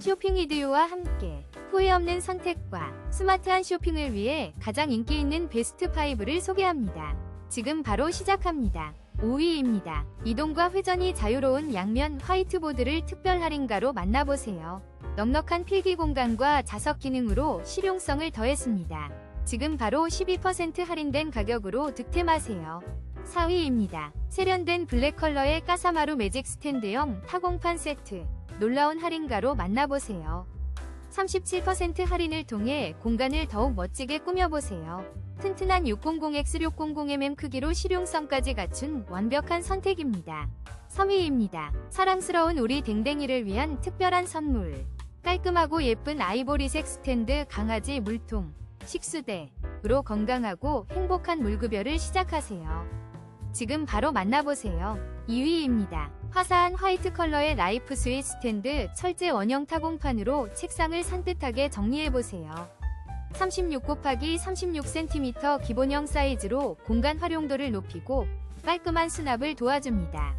쇼핑 이디오와 함께 후회 없는 선택과 스마트한 쇼핑을 위해 가장 인기 있는 베스트 5를 소개합니다. 지금 바로 시작합니다. 5위입니다. 이동과 회전이 자유로운 양면 화이트보드를 특별 할인가로 만나보세요. 넉넉한 필기 공간과 자석 기능으로 실용성을 더했습니다. 지금 바로 12% 할인된 가격으로 득템하세요. 4위입니다. 세련된 블랙 컬러의 까사마루 매직 스탠드형 타공판 세트. 놀라운 할인가로 만나보세요. 37% 할인을 통해 공간을 더욱 멋지게 꾸며보세요. 튼튼한 600X600mm 크기로 실용성까지 갖춘 완벽한 선택입니다. 3위입니다. 사랑스러운 우리 댕댕이를 위한 특별한 선물. 깔끔하고 예쁜 아이보리색 스탠드 강아지 물통, 식수대으로 건강하고 행복한 물급여를 시작하세요. 지금 바로 만나보세요. 2위입니다. 화사한 화이트 컬러의 라이프 스윗 스탠드 철제 원형 타공판으로 책상을 산뜻하게 정리해보세요. 36 곱하기 36cm 기본형 사이즈로 공간 활용도를 높이고 깔끔한 수납을 도와줍니다.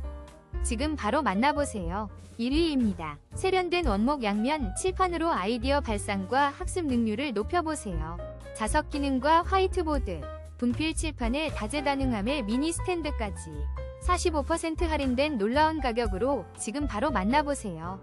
지금 바로 만나보세요. 1위입니다. 세련된 원목 양면 칠판으로 아이디어 발상과 학습 능률을 높여보세요. 자석 기능과 화이트보드, 분필 칠판의 다재다능함의 미니 스탠드까지 45% 할인된 놀라운 가격으로 지금 바로 만나보세요.